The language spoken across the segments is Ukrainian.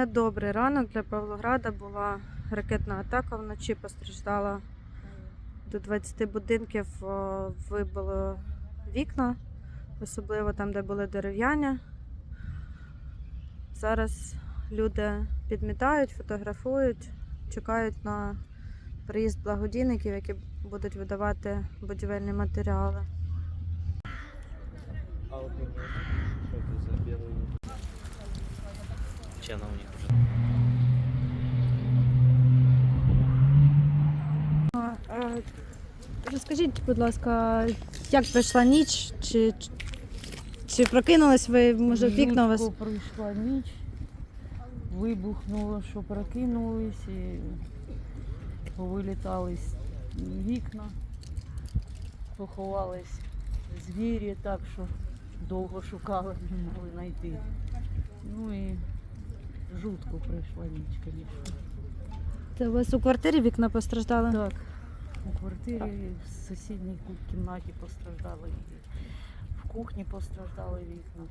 Недобрий ранок для Павлограда була ракетна атака вночі. Постраждала до 20 будинків, вибило вікна, особливо там, де були дерев'яні. Зараз люди підмітають, фотографують, чекають на приїзд благодійників, які будуть видавати будівельні матеріали. А вот у меня что это за белый? Че она у них уже? Е, Розкажіть, будь ласка, як пройшла ніч? Чи, чи прокинулись ви, може, вікна у вас? Жутко пройшла ніч, вибухнуло, що прокинулись і повилітались вікна, поховались звірі, так що довго шукали, не могли знайти. Ну і жутко пройшла ніч, звісно. Це у вас у квартирі вікна постраждали? Так, у квартирі в сусідній кімнаті постраждали, в кухні постраждали вікна.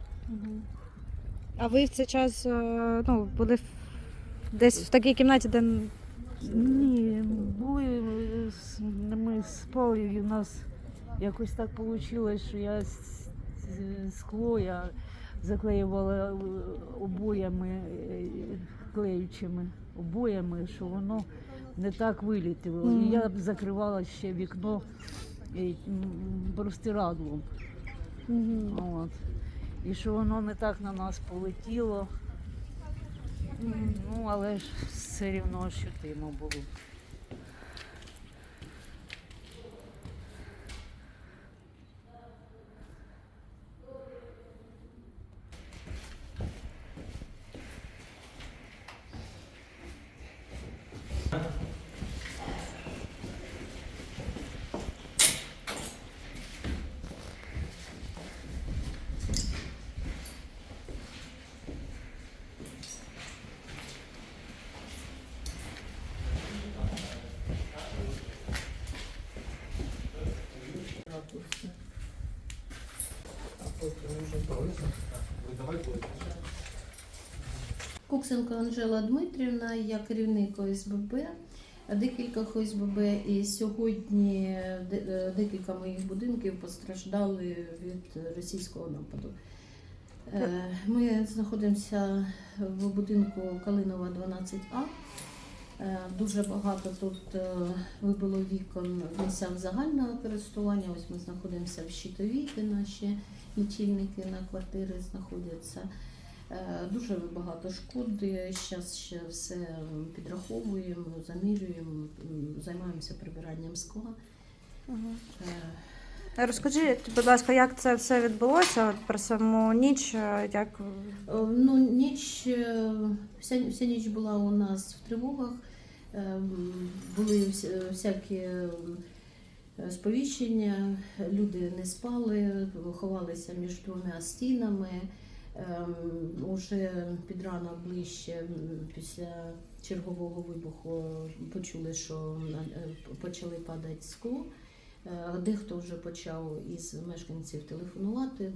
А ви в цей час е, ну, були в- десь в такій кімнаті, де н- Ні, були е, с- ми спали, і у нас якось так вийшло, що я с- с- скло я заклеювала е, обоями, е, клеючими обоями, що воно не так вилітило. Мгм. І я б закривала ще вікно е, простирадлом. От. І що воно не так на нас полетіло. Ну, але ж все рівно ощутимо було. Куксенко Анжела Дмитрівна, я керівник ОСББ, декількох ОСББ, і сьогодні е, декілька моїх будинків постраждали від російського нападу. Е, Ми знаходимося в будинку Калинова 12А. Е, Дуже багато тут вибило вікон в місцях загального користування. Ось ми знаходимося в щитовій, наші лічильники на квартири знаходяться. Е, Дуже багато шкод. Зараз ще все підраховуємо, замірюємо, займаємося прибиранням скла. Мгм. Е, Розкажіть, будь ласка, як це все відбулося от про саму ніч? е, Як Е, Ну, ніч, е, вся, вся ніч була у нас в тривогах. Е, Були всякі е, сповіщення, люди не спали, ховалися між двома стінами. Ем, Уже під ранок ближче після чергового вибуху почули, що е, почали падати скло. Е, Дехто вже почав із мешканців телефонувати. Е,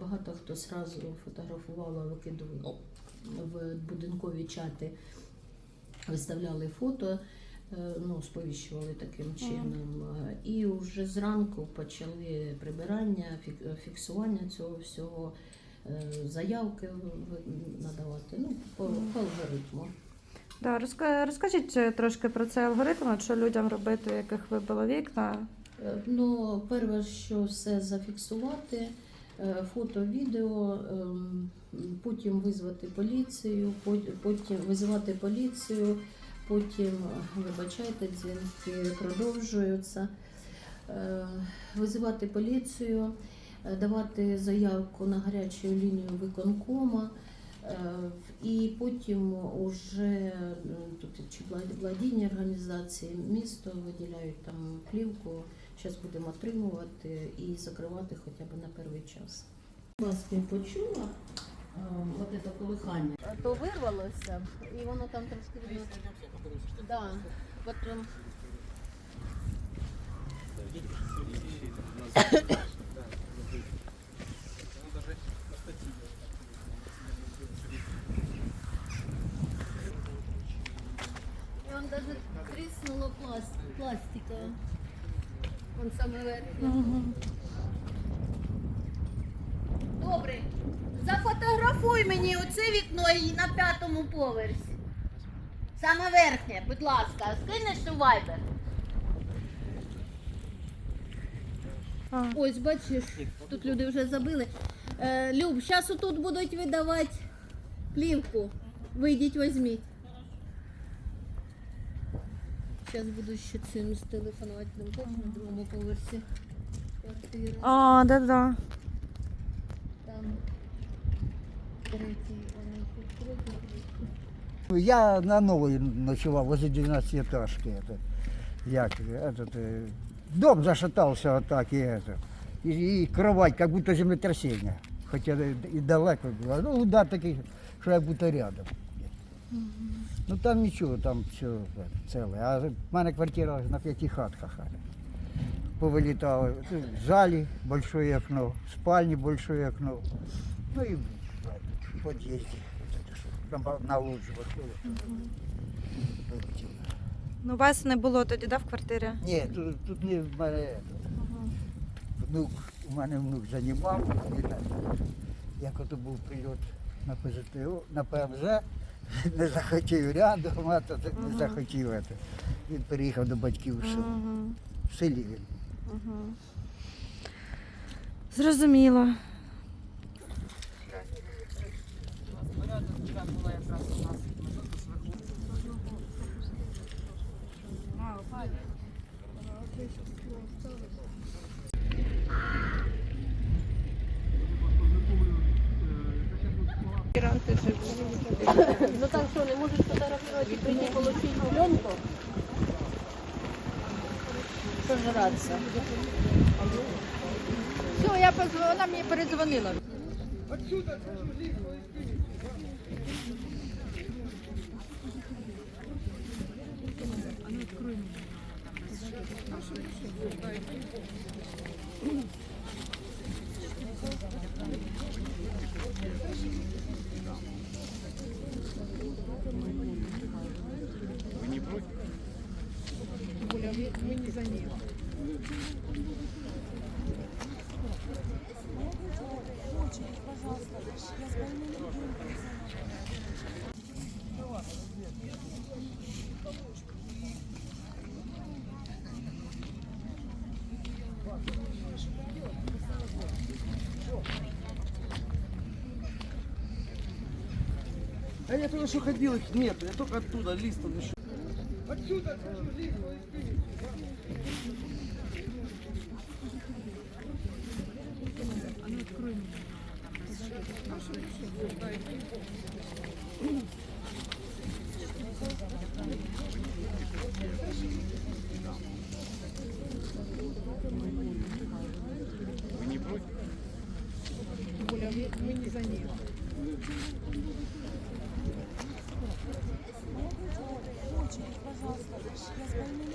Багато хто сразу фотографував, викидував в будинкові чати, виставляли фото, ну, сповіщували таким чином. Е, І вже зранку почали прибирання, фіксування цього всього, е, заявки надавати ну, по, по алгоритму. да, розка- розкажіть е, трошки про цей алгоритм, що людям робити, яких вибило вікна? Е, Ну, перше, що все зафіксувати, е, фото, відео, ем, потім визвати поліцію, пот- потім визивати поліцію, потім, вибачайте, дзвінки продовжуються. Е, Визивати поліцію, е, давати заявку на гарячу лінію виконкома. Е, І потім уже тут чи влад- благодійні організації місто виділяють там плівку. Зараз будемо отримувати і закривати хоча б на перший час. Вас не почула от це колихання. То вирвалося, і воно там трошки. Да. Потім даже тріснуло пласт, пластика. Вон саме верхнє. Мгм. Добре. Зафотографуй мені оце вікно і на п'ятому поверсі. Саме верхнє, будь ласка, скинеш у вайбер. Ось, бачиш, тут люди вже забили. Е, Люб, зараз отут будуть видавати плівку. Вийдіть, візьміть. Зараз буду ще цим телефонувати на другому поверсі. Квартира. А, да-да. Там Я на новой ночевал, возле 12-этажки. Это, як, этот, э, дом зашатался вот так, и это. И, и кровать, как будто землетрясение. Хотя и и далеко было. Ну, удар такий, що як будто рядом. Ну там нічого, там все целе. А в мене квартира на п'яти хатках. Повилітало. Ну, В залі большое окно, в спальні большое окно. Ну і в подъезде. Вот это что, Там на лоджию вот вилетіло. Ну, вас не було тоді, да, в квартирі? Ні, тут, тут не в мене это, внук, у мене внук займав, він, е, як ото був прильот на ПЗТО, на ПМЗ, не захотів рядом, а то так не Ага. захотів. Это. Він переїхав до батьків в село. Мгм. В селі він. Мгм. Зрозуміло. Ну там що, не можеш фотографувати прийти получити пленку? Пожиратися. Все, я позвонила, вона мені передзвонила. Вы не против? Оля, мы не за ним. Очередь, пожалуйста. Я с больным ребенком занимаюсь. я только что ходил, их нет, я только оттуда листом еще. Отсюда, отсюда, лист, Вы не против? Оля, мы не за ним. Yes,